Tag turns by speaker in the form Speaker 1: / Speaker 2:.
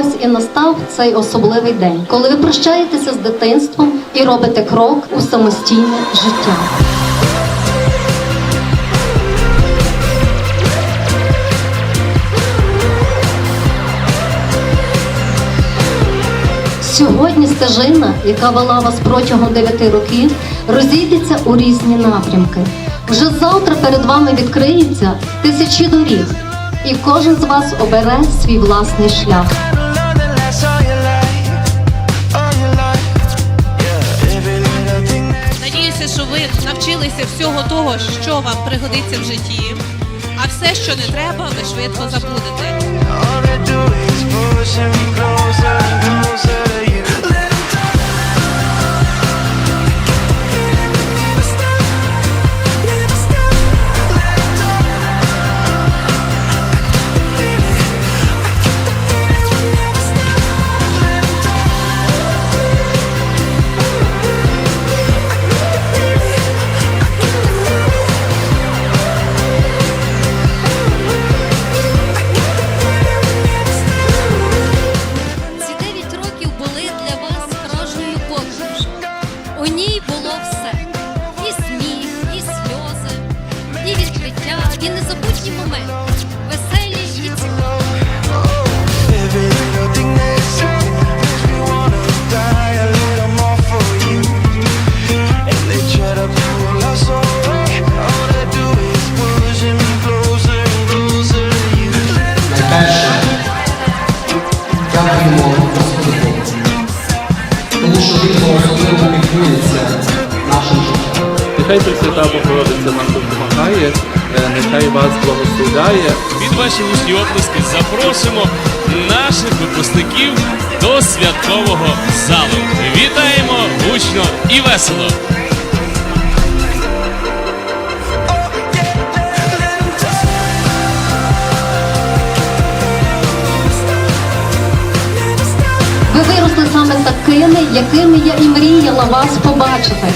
Speaker 1: Ось і настав цей особливий день, коли ви прощаєтеся з дитинством і робите крок у самостійне життя. Сьогодні стежина, яка вела вас протягом 9 років, розійдеться у різні напрямки. Вже завтра перед вами відкриється тисячі доріг, і кожен з вас обере свій власний шлях.
Speaker 2: Що ви навчилися всього того, що вам пригодиться в житті. А все, що не треба, ви швидко забудете.
Speaker 3: Піклується нашим життям.
Speaker 4: Нехай Пресвята Богородиця нам допомагає, е, нехай вас благословляє.
Speaker 5: Під ваші гучні оплески запросимо наших випускників до святкового залу. Вітаємо гучно і весело!
Speaker 1: Ви виросли саме такими, якими я і мріяла вас побачити.